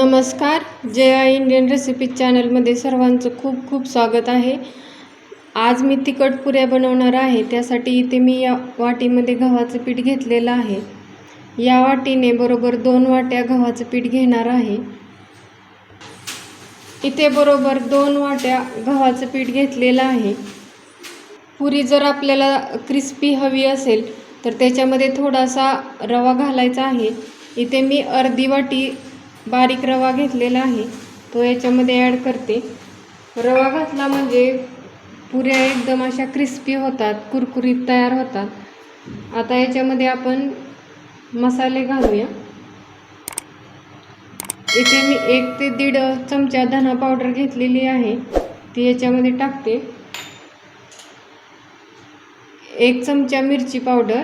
नमस्कार Jaya Indian recipe चॅनलमध्ये सर्वांचं खूप खूप स्वागत आहे. आज मी तिखट पुऱ्या बनवणार आहे त्यासाठी इथे मी या वाटीमध्ये गव्हाचं पीठ घेतलेलं आहे. या वाटीने बरोबर दोन वाट्या गव्हाचं पीठ घेणार आहे. इथे बरोबर दोन वाट्या गव्हाचं पीठ घेतलेलं आहे. पुरी जर आपल्याला क्रिस्पी हवी असेल तर त्याच्यामध्ये थोडासा रवा घालायचा आहे. इथे मी अर्धी वाटी बारीक रवा घेतलेला आहे. तो याच्यामध्ये ॲड करते. रवा घातला म्हणजे पुऱ्या एकदम अशा क्रिस्पी होतात कुरकुरीत तयार होतात. आता याच्यामध्ये आपण मसाले घालूया. इथे मी एक ते दीड चमचा धना पावडर घेतलेली आहे. ती याच्यामध्ये टाकते. एक चमचा मिरची पावडर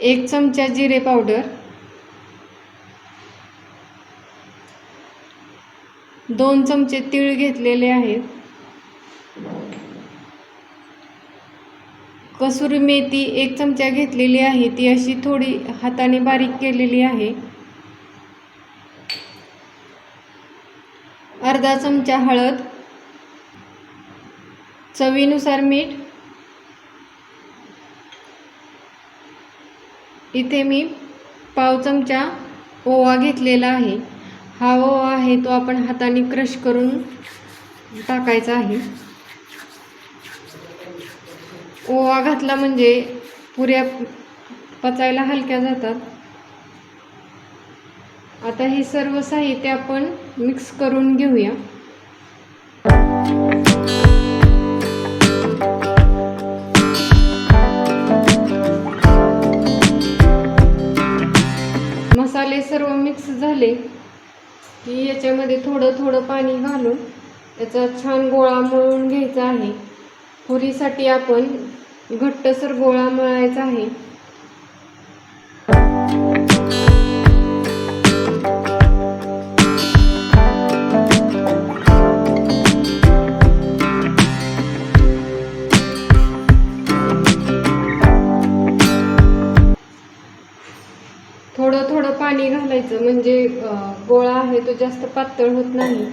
एक चमचा जिरे पावडर दोन चमचे तीळ घेतलेले आहेत कसुरी मेथी एक चमचा घेतलेली आहे ती अशी थोडी हाताने बारीक केलेली आहे. अर्धा चमचा हळद चवीनुसार मीठ इथे मी पाव चमचा ओवा घेतलेला आहे. हा ओवा आहे तो आपण हाताने क्रश करून टाकायचा आहे. ओवा घातला म्हणजे पुऱ्या पचायला हलक्या जातात. आता हे सर्व साहित्य आपण मिक्स करून घेऊया. हे सर्व मिक्स झाले की याच्यामध्ये थोडं थोडं पाणी घालून याचा छान गोळा मळून घ्यायचा आहे. पुरीसाठी आपण घट्टसर गोळा मळायचा आहे. गोळा आहे तो जास्त पातळ होत नाही.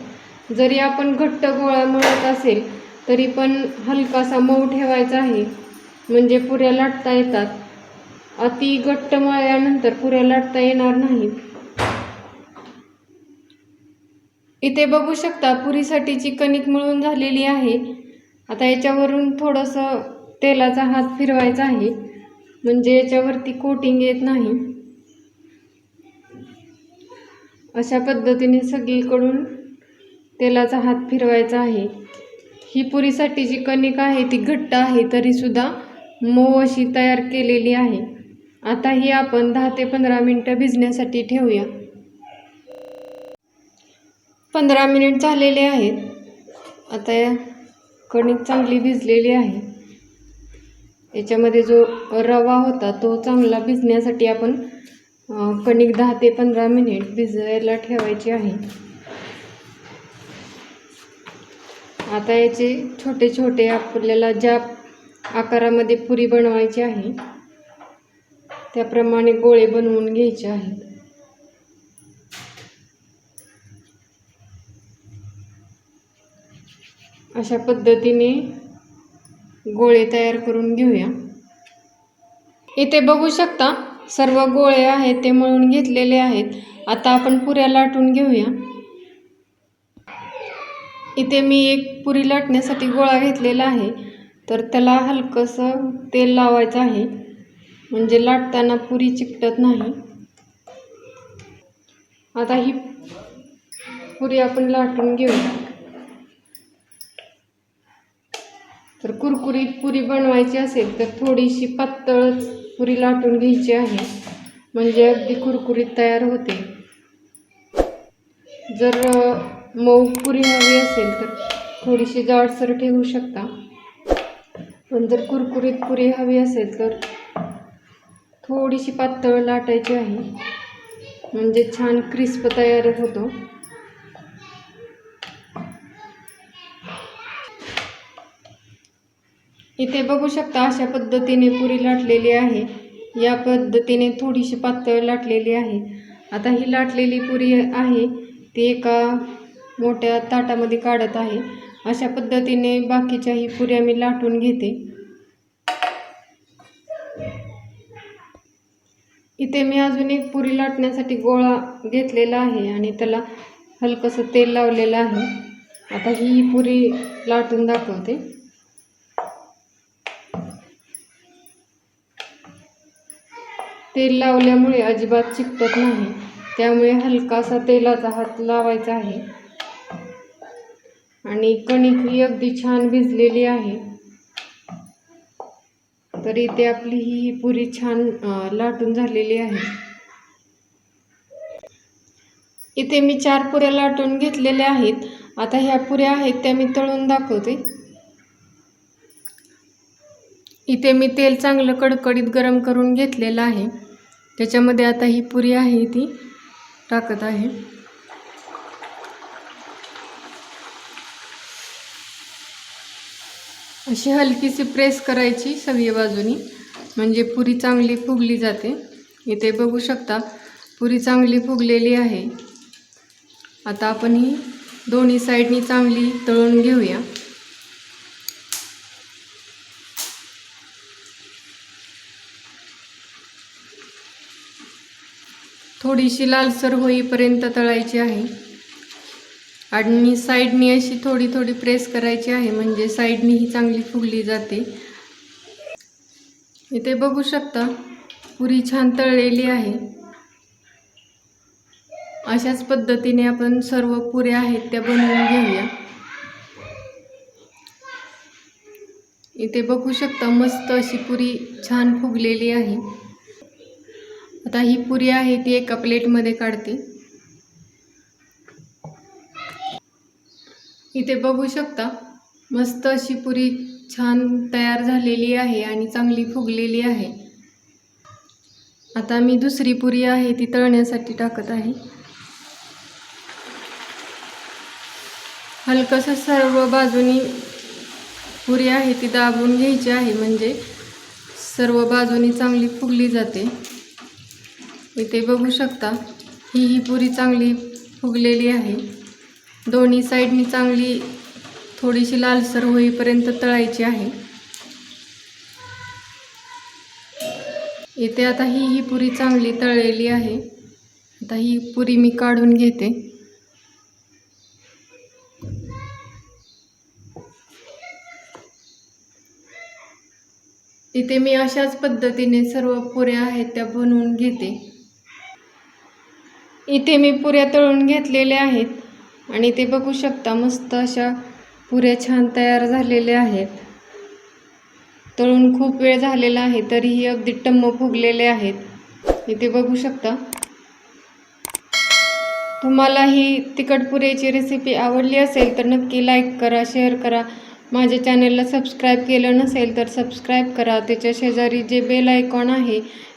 जरी आपण घट्ट गोळा मळत असेल तरी पण हलकासा मऊ ठेवायचा आहे. म्हणजे पुऱ्या लाटता येतात. अति घट्ट मळल्यानंतर पुऱ्या लाटता येणार नाहीत इथे बघू शकता पुरीसाठीची कणिक मिळून झालेली आहे. आता याच्यावरून थोडंसं तेलाचा हात फिरवायचा आहे. म्हणजे याच्यावरती कोटिंग येत नाही. अशा पद्धतीने सगळीकडून तेलाचा हात फिरवायचा आहे. ही पुरीसाठी जी कणिक आहे ती घट्ट आहे तरीसुद्धा मऊ अशी तयार केलेली आहे. आता ही आपण दहा ते पंधरा मिनटं भिजण्यासाठी ठेवूया. पंधरा मिनिट झालेले आहेत. आता या कणिक चांगली भिजलेली आहे. याच्यामध्ये जो रवा होता तो चांगला भिजण्यासाठी आपण कणिक दहा ते पंधरा मिनिट भिजवायला ठेवायची आहे. आता याचे छोटे छोटे आपल्याला ज्या आकारामध्ये पुरी बनवायची आहे त्याप्रमाणे गोळे बनवून घ्यायचे आहेत. अशा पद्धतीने गोळे तयार करून घेऊया. इथे बघू शकता सर्व गोळे आहेत ते मळून घेतलेले आहेत. आता आपण पुऱ्या लाटून घेऊया. इथे मी एक पुरी लाटण्यासाठी गोळा घेतलेला आहे. तर त्याला हलकंसं तेल लावायचं आहे. म्हणजे लाटताना पुरी चिकटत नाही. आता ही पुरी आपण लाटून घेऊ. तर कुरकुरीत पुरी बनवायची असेल तर थोडीशी पातळच पुरी लाटून घ्यायची आहे. म्हणजे अगदी कुरकुरीत तयार होते. जर मऊ पुरी हवी असेल तर थोडीशी जाडसर ठेवू शकता. पण जर कुरकुरीत पुरी हवी असेल तर थोडीशी पातळ लाटायची आहे. म्हणजे छान क्रिस्प तयार होतो. इथे बघू शकता अशा पद्धतीने पुरी लाटलेली आहे. या पद्धतीने थोडीशी पातळ लाटलेली आहे. आता ही लाटलेली पुरी आहे ती एका मोठ्या ताटामध्ये काढत आहे. अशा पद्धतीने बाकीच्याही पुऱ्या मी लाटून घेते. इथे मी अजून एक पुरी लाटण्यासाठी गोळा घेतलेला आहे आणि त्याला हलकंसं तेल लावलेलं आहे. आता ही पुरी लाटून दाखवते. तेल लावल्यामुळे अजिबात चिकटत नाही. त्यामुळे हलकासा तेलाचा हात लावायचा आहे. आणि कणिक ही अगदी छान भिजलेली आहे. तर इथे आपली ही पुरी छान लाटून झालेली आहे. इथे मी चार पुऱ्या लाटून घेतलेल्या आहेत. आता ह्या पुऱ्या आहेत त्या मी तळून दाखवते. इथे मी तेल चांगलं कडकडीत गरम करून घेतलेलं आहे. त्याच्यामध्ये आता ही पुरी आहे ती टाकत आहे. अशी हलकीशी प्रेस करायची सगळी बाजूनी. म्हणजे पुरी चांगली फुगली जाते. इथे बघू शकता पुरी चांगली फुगलेली आहे. आता आपण ही दोन्ही साईडनी चांगली तळून घेऊया. थोडीशी लालसर होईपर्यंत तळायची आहे. आणि साईडनी अशी थोडी थोडी प्रेस करायची आहे म्हणजे साईडनी ही चांगली फुगली जाते. इथे बघू शकता पुरी छान तळलेली आहे. अशाच पद्धतीने आपण सर्व पुऱ्या आहेत त्या बनवून घेऊया. इथे बघू शकता मस्त अशी पुरी छान फुगलेली आहे. आता ही पुरी आहे ती एका प्लेटमध्ये काढते. इथे बघू शकता मस्त अशी पुरी छान तयार झालेली आहे आणि चांगली फुगलेली आहे. आता मी दुसरी पुरी आहे ती तळण्यासाठी टाकत आहे. हलकंसं सर्व बाजूनी पुरी आहे ती दाबून घ्यायची आहे म्हणजे सर्व बाजूनी चांगली फुगली जाते. इथे बघू शकता ही ही पुरी चांगली फुगलेली आहे. दोन्ही साईडनी चांगली थोडीशी लालसर होईपर्यंत तळायची आहे. इथे आता ही ही पुरी चांगली तळलेली आहे. आता ही पुरी मी काढून घेते. इथे मी अशाच पद्धतीने सर्व पुऱ्या आहेत त्या बनवून घेते. इथे मी पुऱ्या तळून घेतलेल्या आहेत. आणि ते बघू शकता मस्त अशा पुऱ्या छान तयार झालेल्या आहेत. तळून खूप वेळ झालेला आहे तरीही अगदी टम्म फुगलेले आहेत. इथे बघू शकता. तुम्हाला ही तिखट पुऱ्याची रेसिपी आवडली असेल तर नक्की लाईक करा शेअर करा. माझ्या चॅनलला सबस्क्राईब केलं नसेल तर सबस्क्राईब करा. त्याच्या शेजारी जे बेल आयकॉन आहे